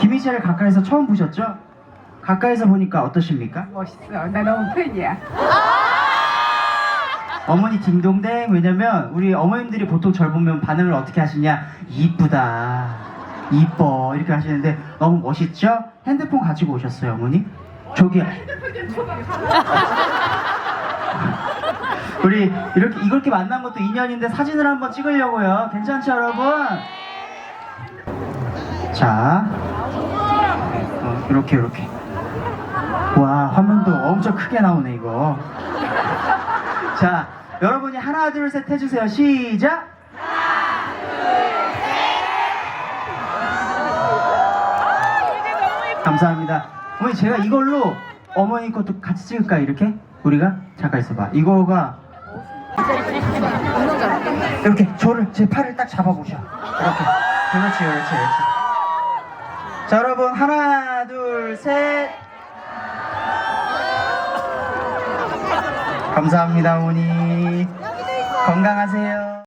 김희 씨를 가까이서 처음 보셨죠? 가까이서 보니까 어떠십니까? 멋있어. 나 너무 팬이야. 어머니 딩동댕 왜냐면 우리 어머님들이 보통 절 보면 반응을 어떻게 하시냐 이쁘다 이뻐 이렇게 하시는데 너무 멋있죠? 핸드폰 가지고 오셨어요 어머니? 저기 우리 이렇게 이렇게 만난 것도 인연인데 사진을 한번 찍으려고요 괜찮죠 여러분? 자 어, 이렇게 이렇게 와 화면도 엄청 크게 나오네 이거 자, 여러분이 하나, 둘, 셋 해주세요. 시작! 감사합니다. 어머니, 제가 이걸로 어머니 것도 같이 찍을까, 이렇게? 우리가? 잠깐 있어봐. 이거가. 이렇게 저를, 제 팔을 딱 잡아보셔. 이렇게. 그렇지, 그렇지, 그렇지. 자, 여러분, 하나, 둘, 셋. 감사합니다, 어머니. 건강하세요.